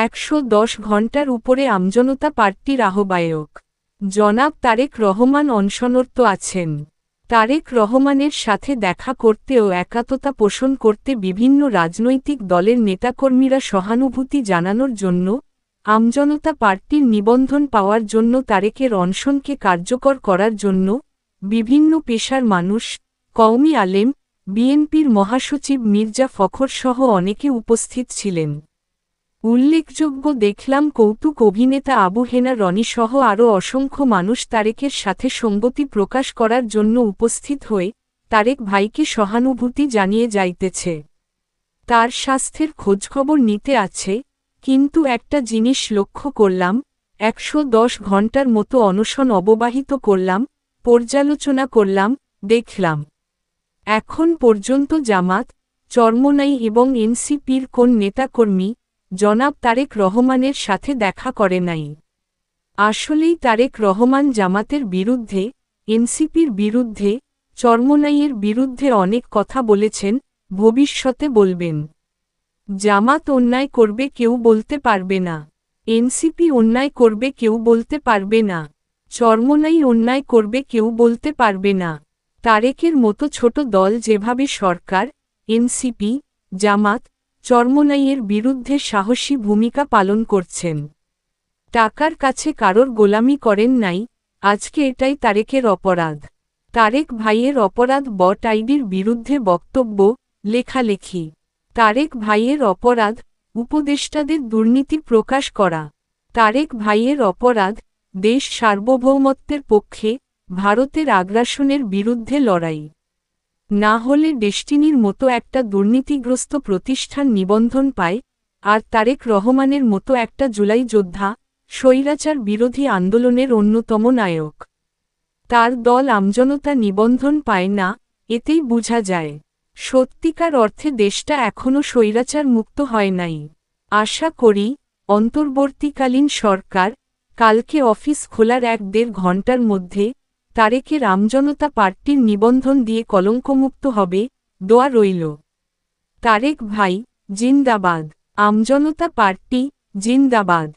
একশো দশ ঘণ্টার উপরে আমজনতা পার্টির আহ্বায়ক। জনাব তারেক রহমান অনশনরত আছেন। তারেক রহমানের সাথে দেখা করতে ও একাত্মতা পোষণ করতে বিভিন্ন রাজনৈতিক দলের নেতাকর্মীরা সহানুভূতি জানানোর জন্য আমজনতা পার্টির নিবন্ধন পাওয়ার জন্য তারেকের অনশনকে কার্যকর করার জন্য বিভিন্ন পেশার মানুষ, কওমি আলেম, বিএনপির মহাসচিব মির্জা ফখরসহ অনেকে উপস্থিত ছিলেন। উল্লেখযোগ্য দেখলাম কৌতুক অভিনেতা আবু হেনা রনিসহ আরও অসংখ্য মানুষ তারেকের সাথে সঙ্গতি প্রকাশ করার জন্য উপস্থিত হয়ে তারেক ভাইকে সহানুভূতি জানিয়ে যাইতেছে। তার স্বাস্থ্যের খোঁজখবর নিতে আছে, কিন্তু একটা জিনিস লক্ষ্য করলাম, একশো দশ ঘণ্টার মতো অনশন অববাহিত করলাম, পর্যালোচনা করলাম, দেখলাম, এখন পর্যন্ত জামাত, চর্মনাই এবং এনসিপির কোন নেতাকর্মী জনাব তারেক রহমানের সাথে দেখা করে নাই। আসলেই তারেক রহমান জামাতের বিরুদ্ধে, এনসিপির বিরুদ্ধে, চর্মনাইয়ের বিরুদ্ধে অনেক কথা বলেছেন, ভবিষ্যতে বলবেন। জামাত অন্যায় করবে কেউ বলতে পারবে না। এনসিপি অন্যায় করবে কেউ বলতে পারবে না। চর্মনাই অন্যায় করবে কেউ বলতে পারবে না। তারেকের মতো ছোট দল যেভাবে সরকার, এনসিপি, জামাত চর্মনাইয়ের বিরুদ্ধে সাহসী ভূমিকা পালন করছেন। টাকার কাছে কারোর গোলামি করেন নাই, আজকে এটাই তারেকের অপরাধ। তারেক ভাইয়ের অপরাধ বট আইডির বিরুদ্ধে বক্তব্য, লেখালেখি। তারেক ভাইয়ের অপরাধ, উপদেষ্টাদের দুর্নীতি প্রকাশ করা। তারেক ভাইয়ের অপরাধ, দেশ সার্বভৌমত্বের পক্ষে, ভারতের আগ্রাসনের বিরুদ্ধে লড়াই। না হলে ডেস্টিনির মতো একটা দুর্নীতিগ্রস্ত প্রতিষ্ঠান নিবন্ধন পায়, আর তারেক রহমানের মতো একটা জুলাই যোদ্ধা, স্বৈরাচার বিরোধী আন্দোলনের অন্যতম নায়ক। তার দল আমজনতা নিবন্ধন পায় না, এতেই বোঝা যায়। সত্যিকার অর্থে দেশটা এখনও স্বৈরাচার মুক্ত হয় নাই। আশা করি, অন্তর্বর্তীকালীন সরকার, কালকে অফিস খোলার এক দেড় ঘণ্টার মধ্যে তারেকের রামজনতা পার্টির নিবন্ধন দিয়ে কলঙ্কমুক্ত হবে, দোয়া রইল। তারেক ভাই, জিন্দাবাদ। আমজনতা পার্টি, জিন্দাবাদ।